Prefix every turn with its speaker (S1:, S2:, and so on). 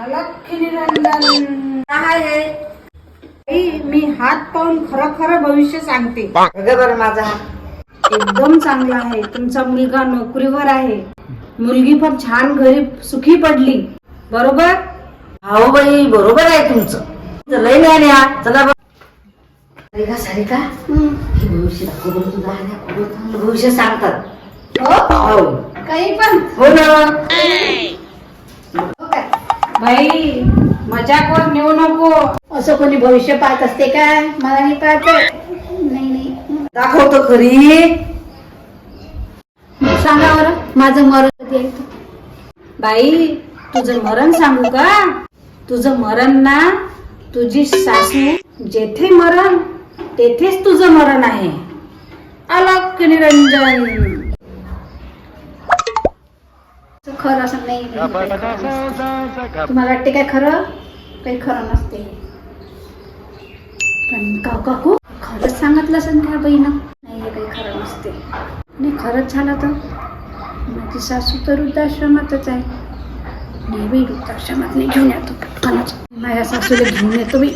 S1: अलख्य निरंजन काय आहे? आई, मी हात पाहून खरं खरं भविष्य सांगते.
S2: बरं माझा हात.
S1: एकदम चांगला आहे. तुमचा मुलगा नोकरीवर आहे. मुलगी पण छान घरी सुखी पडली. बरोबर?
S2: हो बाई बरोबर आहे तुमचं. लय नाही चला बा सारिका सारिका. हे भविष्य दाखव बरं तुझं. आल्या खूप चांगलं भविष्य सांगतात.
S1: हो.
S2: हो.
S1: काही पण.
S2: हो ना.
S1: बाई मजाकवर नेऊ नको.
S3: असं कोणी भविष्य पाहत असते का? मला नाही पाहत. नाही नाही.
S2: दाखवतो खरी.
S3: सांगा बरं माझं मरण कधी आहे ते?
S1: बाई तुझं मरण सांगू का? तुझं मरण ना तुझी सासू जेथे मरण तेथेच तुझं मरण आहे. अलक निरंजन.
S3: खरं असं नाही तुम्हाला वाटते काय खरं? काही खरं नसते. पण का काकू खरंच सांगितलं असेल त्या बहीण नाही हे काही खरं नसते. नाही खरंच झालं तर? माझी सासू तर वृद्धाश्रमातच आहे. नेहमी वृद्धाश्रमात नाही घेऊन येतो. पटकनच माझ्या सासूला घेऊन येतो मी.